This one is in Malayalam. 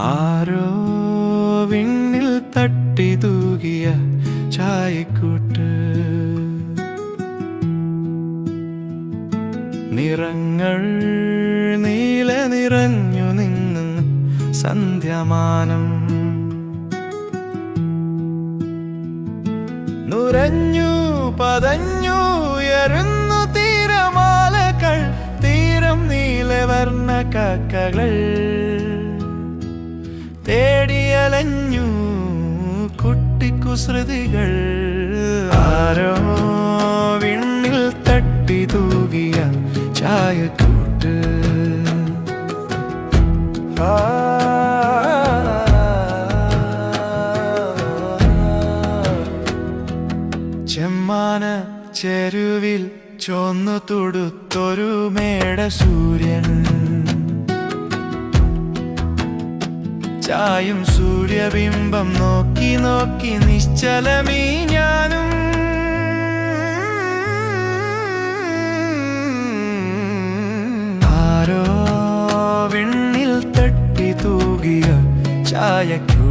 ആരോ വിണ്ണിൽ തട്ടി തൂകിയ ചായക്കൂട്ട്. നിറങ്ങൾ നീല നിറഞ്ഞു നിന്ന് സന്ധ്യമാനം. നുരഞ്ഞു പതഞ്ഞു ഉയരുന്നു തീരമാലകൾ തീരം നീലവർണ കക്കകൾ. തേടിയലഞ്ഞു കുട്ടിക്കുസൃതികൾ. ആരോ വിണ്ണിൽ തട്ടി തൂകിയ ചായക്കൂട്ട് ചെമ്മാന ചെരുവിൽ ചൊന്നു തുടുത്തൊരു മേട സൂര്യൻ. ചായും സൂര്യബിംബം നോക്കി നോക്കി നിശ്ചലമീ ഞാനും. ആരോ വിണ്ണിൽ തട്ടി തൂകിയ ചായക്കൂ